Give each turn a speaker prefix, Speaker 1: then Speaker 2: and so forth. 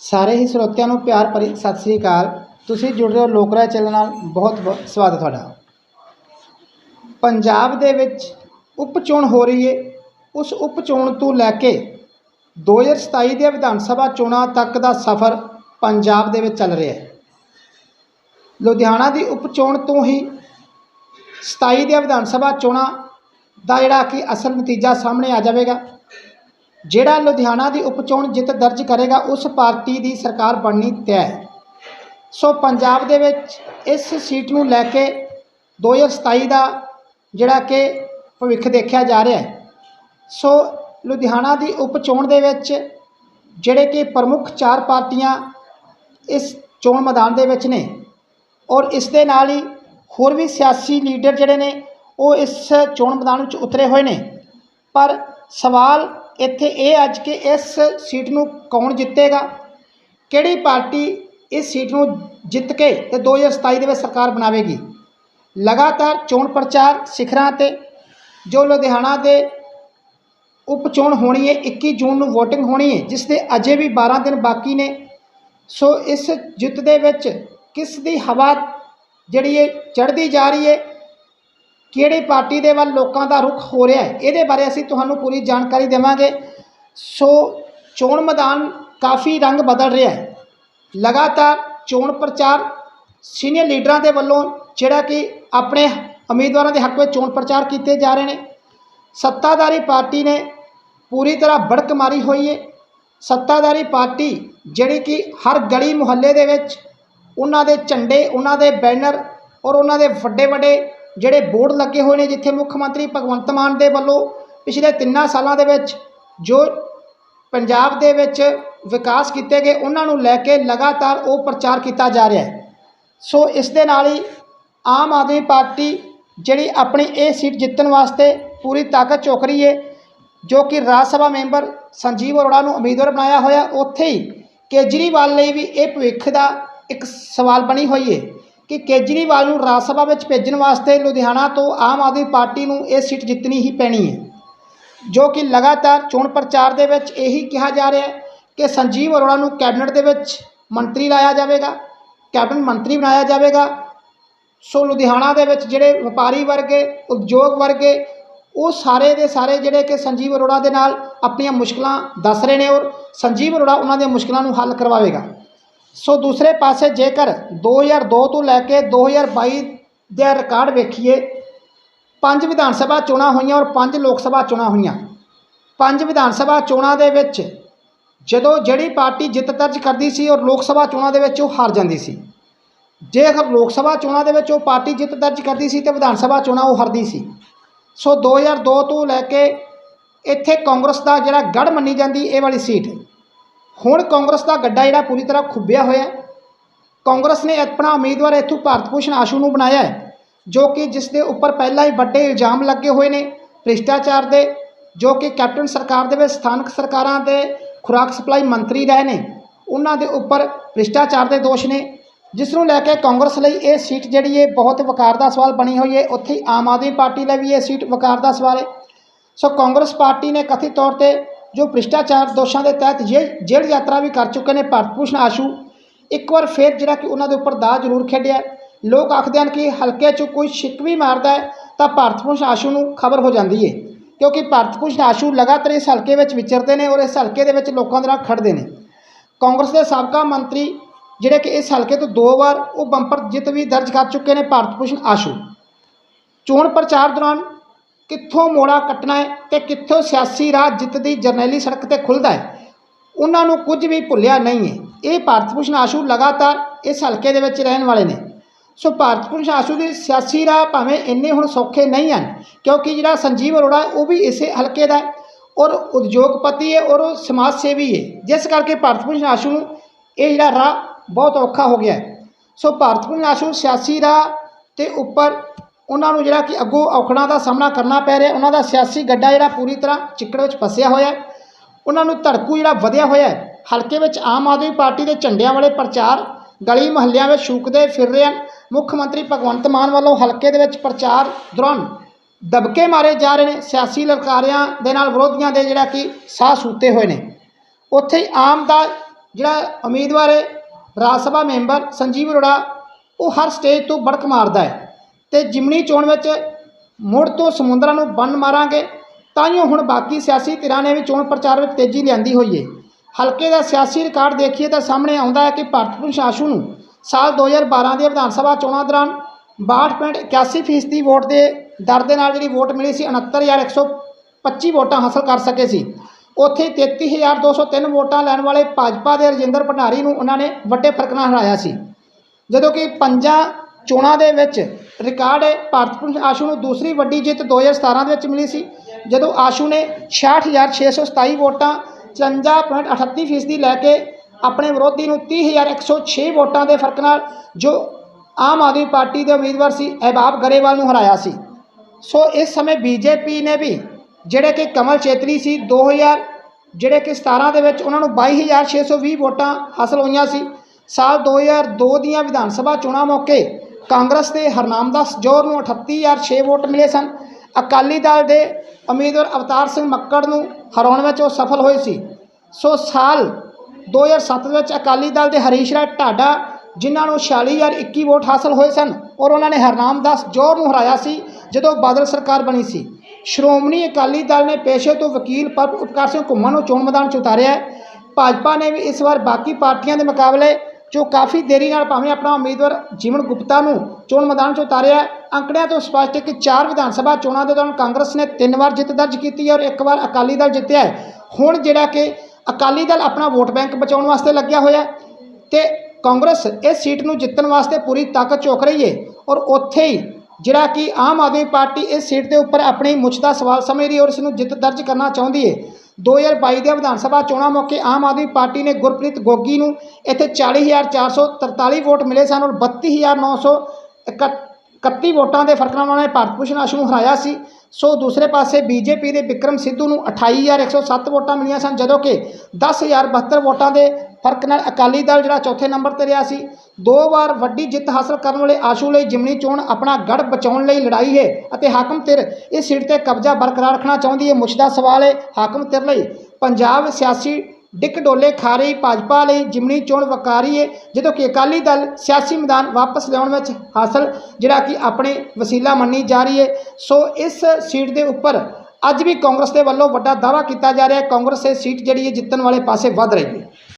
Speaker 1: ਸਾਰੇ ਹੀ ਸਰੋਤਿਆਂ ਨੂੰ ਪਿਆਰ ਭਰੀ ਸਤਿ ਸ੍ਰੀ ਅਕਾਲ। ਤੁਸੀਂ ਜੁੜ ਰਹੇ ਹੋ ਲੋਕਰਾਏ ਚੈਨਲ ਨਾਲ। ਬਹੁਤ ਬਹੁਤ ਸਵਾਗਤ ਤੁਹਾਡਾ। ਪੰਜਾਬ ਦੇ ਵਿੱਚ ਉਪ ਚੋਣ ਹੋ ਰਹੀ ਹੈ ਉਸ ਉਪ ਚੋਣ ਤੋਂ ਲੈ ਕੇ 2027 ਦੀਆਂ ਵਿਧਾਨ ਸਭਾ ਚੋਣਾਂ ਤੱਕ ਦਾ ਸਫ਼ਰ ਪੰਜਾਬ ਦੇ ਵਿੱਚ ਚੱਲ ਰਿਹਾ ਹੈ। ਲੁਧਿਆਣਾ ਦੀ ਉਪ ਚੋਣ ਤੋਂ ਹੀ 27 ਦੀਆਂ ਵਿਧਾਨ ਸਭਾ ਚੋਣਾਂ ਦਾ ਜਿਹੜਾ ਕਿ ਅਸਲ ਨਤੀਜਾ ਸਾਹਮਣੇ ਆ ਜਾਵੇਗਾ। ਜਿਹੜਾ ਲੁਧਿਆਣਾ ਦੀ ਉਪਚੋਣ ਜਿੱਤ ਦਰਜ ਕਰੇਗਾ, ਉਸ ਪਾਰਟੀ ਦੀ ਸਰਕਾਰ ਬਣਨੀ ਤੈਅ ਸੋ ਪੰਜਾਬ ਦੇ ਵਿੱਚ ਇਸ ਸੀਟ ਨੂੰ ਲੈ ਕੇ 2027 ਦਾ ਜਿਹੜਾ ਕਿ ਭਵਿੱਖ ਦੇਖਿਆ ਜਾ ਰਿਹਾ ਹੈ। ਸੋ ਲੁਧਿਆਣਾ ਦੀ ਉਪਚੋਣ ਦੇ ਵਿੱਚ ਜਿਹੜੇ ਕਿ ਪ੍ਰਮੁੱਖ ਚਾਰ ਪਾਰਟੀਆਂ ਇਸ ਚੋਣ ਮੈਦਾਨ ਦੇ ਵਿੱਚ ਨੇ ਔਰ ਇਸ ਦੇ ਨਾਲ ਹੀ ਹੋਰ ਵੀ ਸਿਆਸੀ ਲੀਡਰ ਜਿਹੜੇ ਨੇ, ਉਹ ਇਸ ਚੋਣ ਮੈਦਾਨ ਵਿੱਚ ਉਤਰੇ ਹੋਏ ਨੇ। ਪਰ ਸਵਾਲ ਇੱਥੇ ਇਹ ਅੱਜ ਕਿ ਇਸ ਸੀਟ ਨੂੰ ਕੌਣ ਜਿੱਤੇਗਾ? ਕਿਹੜੀ ਪਾਰਟੀ ਇਸ ਸੀਟ ਨੂੰ ਜਿੱਤ ਕੇ ਤੇ 2027 ਦੇ ਵਿੱਚ ਸਰਕਾਰ ਬਣਾਵੇਗੀ? ਲਗਾਤਾਰ ਚੋਣ ਪ੍ਰਚਾਰ ਸਿਖਰਾਂ ਤੇ, ਜੋ ਲੁਧਿਆਣਾ ਦੇ ਉਪ ਚੋਣ ਹੋਣੀ ਹੈ 21 ਜੂਨ ਨੂੰ VOTING ਹੋਣੀ ਹੈ, ਜਿਸ ਦੇ ਅਜੇ ਵੀ 12 ਦਿਨ ਬਾਕੀ ਨੇ। ਸੋ ਇਸ ਜਿੱਤ ਦੇ ਵਿੱਚ ਕਿਸ ਦੀ ਹਵਾ ਜਿਹੜੀ ਹੈ ਚੜ੍ਹਦੀ ਜਾ ਰਹੀ ਹੈ ਕਿਹੜੀ ਪਾਰਟੀ ਦੇ ਵੱਲ ਲੋਕਾਂ ਦਾ ਰੁਖ ਹੋ ਰਿਹਾ ਹੈ, ਇਹਦੇ ਬਾਰੇ ਅਸੀਂ ਤੁਹਾਨੂੰ ਪੂਰੀ ਜਾਣਕਾਰੀ ਦੇਵਾਂਗੇ। ਸੋ ਚੋਣ ਮੈਦਾਨ ਕਾਫੀ ਰੰਗ ਬਦਲ ਰਿਹਾ ਹੈ। ਲਗਾਤਾਰ ਚੋਣ ਪ੍ਰਚਾਰ ਸੀਨੀਅਰ ਲੀਡਰਾਂ ਦੇ ਵੱਲੋਂ ਜਿਹੜਾ ਕਿ ਆਪਣੇ ਉਮੀਦਵਾਰਾਂ ਦੇ ਹੱਕ ਵਿੱਚ ਚੋਣ ਪ੍ਰਚਾਰ ਕੀਤੇ ਜਾ ਰਹੇ ਨੇ। ਸੱਤਾਧਾਰੀ ਪਾਰਟੀ ਨੇ ਪੂਰੀ ਤਰ੍ਹਾਂ ਬੜਕ ਮਾਰੀ ਹੋਈ ਹੈ। ਸੱਤਾਧਾਰੀ ਪਾਰਟੀ ਜਿਹੜੀ ਕਿ ਹਰ ਗਲੀ ਮੁਹੱਲੇ ਦੇ ਵਿੱਚ ਉਹਨਾਂ ਦੇ ਝੰਡੇ, ਉਹਨਾਂ ਦੇ ਬੈਨਰ ਔਰ ਉਹਨਾਂ ਦੇ ਵੱਡੇ ਵੱਡੇ ਜਿਹੜੇ ਬੋਰਡ ਲੱਗੇ ਹੋਏ ਨੇ ਜਿੱਥੇ ਮੁੱਖ ਮੰਤਰੀ ਭਗਵੰਤ ਮਾਨ ਦੇ ਵੱਲੋਂ ਪਿਛਲੇ ਤਿੰਨਾਂ ਸਾਲਾਂ ਦੇ ਵਿੱਚ ਜੋ ਪੰਜਾਬ ਦੇ ਵਿੱਚ ਵਿਕਾਸ ਕੀਤੇ ਗਏ, ਉਹਨਾਂ ਨੂੰ ਲੈ ਕੇ ਲਗਾਤਾਰ ਉਹ ਪ੍ਰਚਾਰ ਕੀਤਾ ਜਾ ਰਿਹਾ ਹੈ। ਸੋ ਇਸ ਦੇ ਨਾਲ ਹੀ ਆਮ ਆਦਮੀ ਪਾਰਟੀ ਜਿਹੜੀ ਆਪਣੀ ਇਹ ਸੀਟ ਜਿੱਤਣ ਵਾਸਤੇ ਪੂਰੀ ਤਾਕਤ ਝੋਕ ਰਹੀ ਹੈ, ਜੋ ਕਿ ਰਾਜ ਸਭਾ ਮੈਂਬਰ ਸੰਜੀਵ ਅਰੋੜਾ ਨੂੰ ਉਮੀਦਵਾਰ ਬਣਾਇਆ ਹੋਇਆ, ਉੱਥੇ ਹੀ ਕੇਜਰੀਵਾਲ ਲਈ ਵੀ ਇਹ ਭਵਿੱਖ ਦਾ ਇੱਕ ਸਵਾਲ ਬਣੀ ਹੋਈ ਹੈ। ਕਿ ਕੇਜਰੀਵਾਲ ਨੂੰ ਰਾਜ ਸਭਾ ਵਿੱਚ ਭੇਜਣ ਵਾਸਤੇ ਲੁਧਿਆਣਾ ਤੋਂ ਆਮ ਆਦਮੀ ਪਾਰਟੀ ਨੂੰ ਇਹ ਸੀਟ ਜਿੱਤਣੀ ਹੀ ਪੈਣੀ ਹੈ, ਜੋ ਕਿ ਲਗਾਤਾਰ ਚੋਣ ਪ੍ਰਚਾਰ ਦੇ ਵਿੱਚ ਇਹੀ ਕਿਹਾ ਜਾ ਰਿਹਾ ਹੈ ਕਿ ਸੰਜੀਵ ਅਰੋੜਾ ਨੂੰ ਕੈਬਨਿਟ ਦੇ ਵਿੱਚ ਮੰਤਰੀ ਲਾਇਆ ਜਾਵੇਗਾ, ਕੈਬਨਿਟ ਮੰਤਰੀ ਬਣਾਇਆ ਜਾਵੇਗਾ। ਸੋ ਲੁਧਿਆਣਾ ਦੇ ਵਿੱਚ ਜਿਹੜੇ ਵਪਾਰੀ ਵਰਗੇ ਉਦਯੋਗ ਵਰਗੇ ਉਹ ਸਾਰੇ ਦੇ ਸਾਰੇ ਜਿਹੜੇ ਕਿ ਸੰਜੀਵ ਅਰੋੜਾ ਦੇ ਨਾਲ ਆਪਣੀਆਂ ਮੁਸ਼ਕਲਾਂ ਦੱਸ ਰਹੇ ਨੇ ਔਰ ਸੰਜੀਵ ਅਰੋੜਾ ਉਹਨਾਂ ਦੀਆਂ ਮੁਸ਼ਕਲਾਂ ਨੂੰ ਹੱਲ ਕਰਵਾਵੇਗਾ। ਸੋ ਦੂਸਰੇ ਪਾਸੇ ਜੇਕਰ 2002 ਤੋਂ ਲੈ ਕੇ 2022 ਦੇ ਰਿਕਾਰਡ ਵੇਖੀਏ, ਪੰਜ ਵਿਧਾਨ ਸਭਾ ਚੋਣਾਂ ਹੋਈਆਂ ਔਰ ਪੰਜ ਲੋਕ ਸਭਾ ਚੋਣਾਂ ਹੋਈਆਂ। ਪੰਜ ਵਿਧਾਨ ਸਭਾ ਚੋਣਾਂ ਦੇ ਵਿੱਚ ਜਦੋਂ ਜਿਹੜੀ ਪਾਰਟੀ ਜਿੱਤ ਦਰਜ ਕਰਦੀ ਸੀ ਔਰ ਲੋਕ ਸਭਾ ਚੋਣਾਂ ਦੇ ਵਿੱਚ ਉਹ ਹਾਰ ਜਾਂਦੀ ਸੀ। ਜੇਕਰ ਲੋਕ ਸਭਾ ਚੋਣਾਂ ਦੇ ਵਿੱਚ ਉਹ ਪਾਰਟੀ ਜਿੱਤ ਦਰਜ ਕਰਦੀ ਸੀ ਤੇ ਵਿਧਾਨ ਸਭਾ ਚੋਣਾਂ ਉਹ ਹਾਰਦੀ ਸੀ। ਸੋ 2002 ਤੋਂ ਲੈ ਕੇ ਇੱਥੇ ਕਾਂਗਰਸ ਦਾ ਜਿਹੜਾ ਗੜ ਮੰਨੀ ਜਾਂਦੀ, ਇਹ ਵਾਲੀ ਸੀਟ ਹੁਣ ਕਾਂਗਰਸ ਦਾ ਗੱਡਾ ਜਿਹੜਾ ਪੂਰੀ ਤਰ੍ਹਾਂ ਖੁੱਬਿਆ ਹੋਇਆ ਹੈ। ਕਾਂਗਰਸ ਨੇ ਆਪਣਾ ਉਮੀਦਵਾਰ ਇੱਥੋਂ ਭਾਰਤ ਭੂਸ਼ਣ ਆਸ਼ੂ ਨੂੰ ਬਣਾਇਆ ਹੈ, ਜੋ ਕਿ ਜਿਸ ਦੇ ਉੱਪਰ ਪਹਿਲਾਂ ਹੀ ਵੱਡੇ ਇਲਜ਼ਾਮ ਲੱਗੇ ਹੋਏ ਨੇ ਭ੍ਰਿਸ਼ਟਾਚਾਰ ਦੇ, ਜੋ ਕਿ ਕੈਪਟਨ ਸਰਕਾਰ ਦੇ ਵਿੱਚ, ਸਥਾਨਕ ਸਰਕਾਰਾਂ ਦੇ ਖੁਰਾਕ ਸਪਲਾਈ ਮੰਤਰੀ ਰਹੇ ਨੇ। ਉਹਨਾਂ ਦੇ ਉੱਪਰ ਭ੍ਰਿਸ਼ਟਾਚਾਰ ਦੇ ਦੋਸ਼ ਨੇ, ਜਿਸ ਨੂੰ ਲੈ ਕੇ ਕਾਂਗਰਸ ਲਈ ਇਹ ਸੀਟ ਜਿਹੜੀ ਹੈ, ਬਹੁਤ ਵਕਾਰ ਦਾ ਸਵਾਲ ਬਣੀ ਹੋਈ ਹੈ। ਉੱਥੇ ਹੀ ਆਮ ਆਦਮੀ ਪਾਰਟੀ ਲਈ ਵੀ ਇਹ ਸੀਟ ਵਕਾਰ ਦਾ ਸਵਾਲ ਹੈ। ਸੋ ਕਾਂਗਰਸ ਪਾਰਟੀ ਨੇ ਕਥਿਤ ਤੌਰ ਤੇ ਜੋ ਭ੍ਰਿਸ਼ਟਾਚਾਰ ਦੋਸ਼ਾਂ ਦੇ ਤਹਿਤ ਜੇ- ਜੇਲ੍ਹ ਯਾਤਰਾ ਵੀ ਕਰ ਚੁੱਕੇ ਨੇ, ਭਾਰਤ ਭੂਸ਼ਣ ਆਸ਼ੂ। ਇੱਕ ਵਾਰ ਫੇਰ ਜਿਹੜਾ ਕਿ ਉਹਨਾਂ ਦੇ ਉੱਪਰ ਦਾਅ ਜ਼ਰੂਰ ਖੇਡਿਆ ਲੋਕ ਆਖਦੇ ਹਨ ਕਿ ਹਲਕੇ 'ਚ ਕੋਈ ਛਿੱਕ ਵੀ ਮਾਰਦਾ ਹੈ, ਤਾਂ ਭਾਰਤ ਭੂਸ਼ਣ ਆਸ਼ੂ ਨੂੰ ਖਬਰ ਹੋ ਜਾਂਦੀ ਹੈ ਕਿਉਂਕਿ ਭਾਰਤ ਭੂਸ਼ਣ ਆਸ਼ੂ ਲਗਾਤਾਰ ਇਸ ਹਲਕੇ ਵਿੱਚ ਵਿਚਰਦੇ ਨੇ ਔਰ ਇਸ ਹਲਕੇ ਦੇ ਵਿੱਚ ਲੋਕਾਂ ਦੇ ਨਾਲ ਖੜਦੇ ਨੇ। ਕਾਂਗਰਸ ਦੇ ਸਾਬਕਾ ਮੰਤਰੀ ਜਿਹੜੇ ਕਿ ਇਸ ਹਲਕੇ ਤੋਂ ਦੋ ਵਾਰ ਉਹ ਬੰਪਰ ਜਿੱਤ ਵੀ ਦਰਜ ਕਰ ਚੁੱਕੇ ਨੇ, ਭਾਰਤ ਭੂਸ਼ਣ ਆਸ਼ੂ। ਚੋਣ ਪ੍ਰਚਾਰ ਦੌਰਾਨ ਕਿੱਥੋਂ ਮੋੜਾ ਕੱਟਣਾ ਹੈ ਤੇ ਕਿੱਥੋਂ ਸਿਆਸੀ ਰਾਹ ਜਿੱਤ ਦੀ ਜਰਨੈਲੀ ਸੜਕ ਤੇ ਖੁੱਲਦਾ ਹੈ? ਉਹਨਾਂ ਨੂੰ ਕੁਝ ਵੀ ਭੁੱਲਿਆ ਨਹੀਂ ਹੈ। ਇਹ ਭਾਰਤ ਭੂਸ਼ਣ ਆਸ਼ੂ ਲਗਾਤਾਰ ਇਸ ਹਲਕੇ ਦੇ ਵਿੱਚ ਰਹਿਣ ਵਾਲੇ ਨੇ। ਸੋ ਭਾਰਤ ਭੂਸ਼ਣ ਆਸ਼ੂ ਦੇ ਸਿਆਸੀ ਰਾਹ ਭਾਵੇਂ ਇੰਨੇ ਹੁਣ ਸੌਖੇ ਨਹੀਂ ਹਨ, ਕਿਉਂਕਿ ਜਿਹੜਾ ਸੰਜੀਵ ਅਰੋੜਾ ਉਹ ਵੀ ਇਸੇ ਹਲਕੇ ਦਾ ਹੈ ਔਰ ਉਦਯੋਗਪਤੀ ਹੈ ਔਰ ਉਹ ਸਮਾਜ ਸੇਵੀ ਹੈ। ਜਿਸ ਕਰਕੇ ਭਾਰਤ ਭੂਸ਼ਣ ਆਸ਼ੂ ਨੂੰ ਇਹ ਜਿਹੜਾ ਰਾਹ ਬਹੁਤ ਔਖਾ ਹੋ ਗਿਆ ਸੋ ਭਾਰਤ ਭੂਸ਼ਣ ਆਸ਼ੂ ਸਿਆਸੀ ਰਾਹ ਤੇ ਉੱਪਰ ਉਹਨਾਂ ਨੂੰ ਜਿਹੜਾ ਕਿ ਅੱਗੋਂ ਔਖੜਾਂ ਦਾ ਸਾਹਮਣਾ ਕਰਨਾ ਪੈ ਰਿਹਾ, ਉਹਨਾਂ ਦਾ ਸਿਆਸੀ ਗੱਡਾ ਜਿਹੜਾ ਪੂਰੀ ਤਰ੍ਹਾਂ ਚਿੱਕੜ ਵਿੱਚ ਫਸਿਆ ਹੋਇਆ ਹੈ। ਉਹਨਾਂ ਨੂੰ ਧੜਕੂ ਜਿਹੜਾ ਵਧਿਆ ਹੋਇਆ ਹੈ, ਹਲਕੇ ਵਿੱਚ ਆਮ ਆਦਮੀ ਪਾਰਟੀ ਦੇ ਝੰਡਿਆਂ ਵਾਲੇ ਪ੍ਰਚਾਰ, ਗਲੀ ਮੁਹੱਲਿਆਂ ਵਿੱਚ ਸ਼ੂਕਦੇ ਫਿਰ ਰਹੇ ਹਨ। ਮੁੱਖ ਮੰਤਰੀ ਭਗਵੰਤ ਮਾਨ ਵੱਲੋਂ ਹਲਕੇ ਦੇ ਵਿੱਚ ਪ੍ਰਚਾਰ ਦੌਰਾਨ ਦਬਕੇ ਮਾਰੇ ਜਾ ਰਹੇ ਨੇ। ਸਿਆਸੀ ਲਲਕਾਰਿਆਂ ਦੇ ਨਾਲ ਵਿਰੋਧੀਆਂ ਦੇ ਜਿਹੜਾ ਕਿ ਸਾਹ ਸੂਤੇ ਹੋਏ ਨੇ। ਉੱਥੇ ਆਮ ਦਾ ਜਿਹੜਾ ਉਮੀਦਵਾਰ ਹੈ, ਰਾਜ ਸਭਾ ਮੈਂਬਰ ਸੰਜੀਵ ਅਰੋੜਾ, ਉਹ ਹਰ ਸਟੇਜ ਤੋਂ ਬੜਕ ਮਾਰਦਾ ਹੈ। ਤੇ ਜਿਮਣੀ ਚੋਣ ਵਿੱਚ ਮੁੜ ਤੋਂ ਸਮੁੰਦਰਾਂ ਨੂੰ ਬੰਨ ਮਾਰਾਂਗੇ ਤਾਂ ਹੀ ਹੁਣ ਬਾਕੀ ਸਿਆਸੀ ਧਿਰਾਂ ਨੇ ਵੀ ਚੋਣ ਪ੍ਰਚਾਰ ਵਿੱਚ ਤੇਜ਼ੀ ਲਿਆਂਦੀ ਹੋਈ ਹੈ ਹਲਕੇ ਦਾ ਸਿਆਸੀ ਰਿਕਾਰਡ ਦੇਖੀਏ ਤਾਂ ਸਾਹਮਣੇ ਆਉਂਦਾ ਹੈ ਕਿ ਭਾਰਤ ਪ੍ਰਸ਼ਾਸਨ ਨੂੰ ਸਾਲ 2012 ਦੀਆਂ ਵਿਧਾਨ ਸਭਾ ਚੋਣਾਂ ਦੌਰਾਨ 62.81 ਫੀਸਦੀ ਵੋਟ ਦੇ ਦਰ ਦੇ ਨਾਲ ਜਿਹੜੀ ਵੋਟ ਮਿਲੀ ਸੀ 69125 ਵੋਟਾਂ ਹਾਸਲ ਕਰ ਸਕੇ ਸੀ। ਉੱਥੇ 33203 ਵੋਟਾਂ ਲੈਣ ਵਾਲੇ ਭਾਜਪਾ ਦੇ ਰਜਿੰਦਰ ਭੰਡਾਰੀ ਨੂੰ ਉਹਨਾਂ ਨੇ ਵੱਡੇ ਫ਼ਰਕ ਨਾਲ ਹਰਾਇਆ ਸੀ। ਜਦੋਂ ਕਿ ਪੰਜਾਂ ਚੋਣਾਂ ਦੇ ਵਿੱਚ ਰਿਕਾਰਡ ਹੈ। ਭਾਰਤ ਭੂਸ਼ਣ ਆਸ਼ੂ ਨੂੰ ਦੂਸਰੀ ਵੱਡੀ ਜਿੱਤ 2017 ਦੇ ਵਿੱਚ ਮਿਲੀ ਸੀ, ਜਦੋਂ ਆਸ਼ੂ ਨੇ 66627 ਵੋਟਾਂ 54.38 ਫੀਸਦੀ ਲੈ ਕੇ ਆਪਣੇ ਵਿਰੋਧੀ ਨੂੰ 30106 ਵੋਟਾਂ ਦੇ ਫ਼ਰਕ ਨਾਲ, ਜੋ ਆਮ ਆਦਮੀ ਪਾਰਟੀ ਦੇ ਉਮੀਦਵਾਰ ਸੀ, ਅਹਿਬਾਬ ਗਰੇਵਾਲ ਨੂੰ ਹਰਾਇਆ ਸੀ। ਸੋ ਇਸ ਸਮੇਂ ਬੀਜੇਪੀ ਨੇ ਵੀ ਜਿਹੜੇ ਕਿ ਕਮਲ ਚੇਤਰੀ ਸੀ 2000 ਜਿਹੜੇ ਕਿ 17 ਦੇ ਵਿੱਚ ਉਹਨਾਂ ਨੂੰ 22620 ਵੋਟਾਂ ਹਾਸਲ ਹੋਈਆਂ ਸੀ। ਸਾਲ 2002 ਦੀਆਂ ਵਿਧਾਨ ਸਭਾ ਚੋਣਾਂ ਮੌਕੇ ਕਾਂਗਰਸ ਦੇ ਹਰਨਾਮਦਾਸ ਜੋਹਰ ਨੂੰ 38006 ਵੋਟ ਮਿਲੇ ਸਨ। ਅਕਾਲੀ ਦਲ ਦੇ ਉਮੀਦਵਾਰ ਅਵਤਾਰ ਸਿੰਘ ਮੱਕੜ ਨੂੰ ਹਰਾਉਣ ਵਿੱਚ ਉਹ ਸਫਲ ਹੋਏ ਸੀ। ਸੋ ਸਾਲ 2007 ਵਿੱਚ ਅਕਾਲੀ ਦਲ ਦੇ ਹਰੀਸ਼ ਰਾਏ ਢਾਡਾ, ਜਿਨ੍ਹਾਂ ਨੂੰ 46021 ਵੋਟ ਹਾਸਲ ਹੋਏ ਸਨ ਔਰ ਉਹਨਾਂ ਨੇ ਹਰਨਾਮਦਾਸ ਜੋਹਰ ਨੂੰ ਹਰਾਇਆ ਸੀ ਜਦੋਂ ਬਾਦਲ ਸਰਕਾਰ ਬਣੀ ਸੀ। ਸ਼੍ਰੋਮਣੀ ਅਕਾਲੀ ਦਲ ਨੇ ਪੇਸ਼ੇ ਤੋਂ ਵਕੀਲ ਪਰ ਉਪਕਾਰ ਸਿੰਘ ਘੁੰਮਣ ਨੂੰ ਚੋਣ ਮੈਦਾਨ 'ਚ ਉਤਾਰਿਆ। ਭਾਜਪਾ ਨੇ ਵੀ ਇਸ ਵਾਰ ਬਾਕੀ ਪਾਰਟੀਆਂ ਦੇ ਮੁਕਾਬਲੇ ਜੋ ਕਾਫੀ ਦੇਰੀ ਨਾਲ ਭਾਵੇਂ ਆਪਣਾ ਉਮੀਦਵਾਰ ਜੀਵਨ ਗੁਪਤਾ ਨੂੰ ਚੋਣ ਮੈਦਾਨ 'ਚ ਉਤਾਰਿਆ ਅੰਕੜਿਆਂ ਤੋਂ ਸਪਸ਼ਟ ਹੈ ਕਿ ਚਾਰ ਵਿਧਾਨ ਸਭਾ ਚੋਣਾਂ ਦੇ ਦੌਰਾਨ ਕਾਂਗਰਸ ਨੇ ਤਿੰਨ ਵਾਰ ਜਿੱਤ ਦਰਜ ਕੀਤੀ ਹੈ ਔਰ ਇੱਕ ਵਾਰ ਅਕਾਲੀ ਦਲ ਜਿੱਤਿਆ ਹੈ। ਹੁਣ ਜਿਹੜਾ ਕਿ ਅਕਾਲੀ ਦਲ ਆਪਣਾ ਵੋਟ ਬੈਂਕ ਬਚਾਉਣ ਵਾਸਤੇ ਲੱਗਿਆ ਹੋਇਆ ਹੈ ਤੇ ਕਾਂਗਰਸ ਇਸ ਸੀਟ ਨੂੰ ਜਿੱਤਣ ਵਾਸਤੇ ਪੂਰੀ ਤਾਕਤ ਝੋਕ ਰਹੀ ਹੈ ਔਰ ਉੱਥੇ ਹੀ ਜਿਹੜਾ ਕਿ ਆਮ ਆਦਮੀ ਪਾਰਟੀ ਇਸ ਸੀਟ ਦੇ ਉੱਪਰ ਆਪਣੀ ਮੁੱਛ ਦਾ ਸਵਾਲ ਸਮਝ ਰਹੀ ਹੈ ਔਰ ਇਸ ਨੂੰ ਜਿੱਤ ਦਰਜ ਕਰਨਾ ਚਾਹੁੰਦੀ ਹੈ। 2022 ਦੇ ਵਿਧਾਨ ਸਭਾ ਚੋਣਾਂ ਮੌਕੇ ਆਮ ਆਦਮੀ ਪਾਰਟੀ ਨੇ ਗੁਰਪ੍ਰੀਤ ਗੋਗੀ ਨੂੰ ਇੱਥੇ 40443 ਵੋਟ ਮਿਲੇ ਸਨ ਔਰ 32931 ਵੋਟਾਂ ਦੇ ਫ਼ਰਕ ਨਾਲ ਉਹਨਾਂ ਨੇ ਭਾਰਤ ਭੂਸ਼ਣ ਆਸ਼ੂ ਨੂੰ ਹਰਾਇਆ ਸੀ। ਸੋ ਦੂਸਰੇ ਪਾਸੇ ਬੀਜੇਪੀ ਦੇ ਵਿਕਰਮ ਸਿੱਧੂ ਨੂੰ 28107 ਵੋਟਾਂ ਮਿਲੀਆਂ ਸਨ, ਜਦੋਂ ਕਿ 10072 ਵੋਟਾਂ ਦੇ ਫ਼ਰਕ ਨਾਲ ਅਕਾਲੀ ਦਲ ਜਿਹੜਾ ਚੌਥੇ ਨੰਬਰ ਤੇ ਰਿਹਾ ਸੀ। ਦੋ ਵਾਰ ਵੱਡੀ ਜਿੱਤ ਹਾਸਲ ਕਰਨ ਵਾਲੇ ਆਸ਼ੂ ਲਈ ਜਿਮਨੀ ਚੋਣ ਆਪਣਾ ਗੜ ਬਚਾਉਣ ਲਈ ਲੜਾਈ ਹੈ ਅਤੇ ਹਾਕਮ ਧਿਰ ਇਸ ਸੀਟ ਤੇ ਕਬਜ਼ਾ ਬਰਕਰਾਰ ਰੱਖਣਾ ਚਾਹੁੰਦੀ ਹੈ। ਮੁੱਛਦਾ ਸਵਾਲ ਹੈ, ਹਾਕਮ ਧਿਰ ਲਈ ਪੰਜਾਬ ਸਿਆਸੀ ਡਿੱਕ ਡੋਲੇ ਖਾ ਰਹੀ ਭਾਜਪਾ ਲਈ ਜਿਮਨੀ ਚੋਣ ਵਕਾਰੀ ਹੈ ਜਦੋਂ ਕਿ ਅਕਾਲੀ ਦਲ ਸਿਆਸੀ ਮੈਦਾਨ ਵਾਪਸ ਲਿਆਉਣ ਵਿੱਚ ਹਾਸਲ, ਜਿਹੜਾ ਕਿ ਆਪਣੇ ਵਸੀਲਾ ਮੰਨੀ ਜਾ ਰਹੀ ਹੈ ਸੋ ਇਸ ਸੀਟ ਦੇ ਉੱਪਰ ਅੱਜ ਵੀ ਕਾਂਗਰਸ ਦੇ ਵੱਲੋਂ ਵੱਡਾ ਦਾਅਵਾ ਕੀਤਾ ਜਾ ਰਿਹਾ ਹੈ। ਕਾਂਗਰਸ ਇਹ ਸੀਟ ਜਿਹੜੀ ਹੈ ਜਿੱਤਣ ਵਾਲੇ ਪਾਸੇ ਵੱਧ ਰਹੀ ਹੈ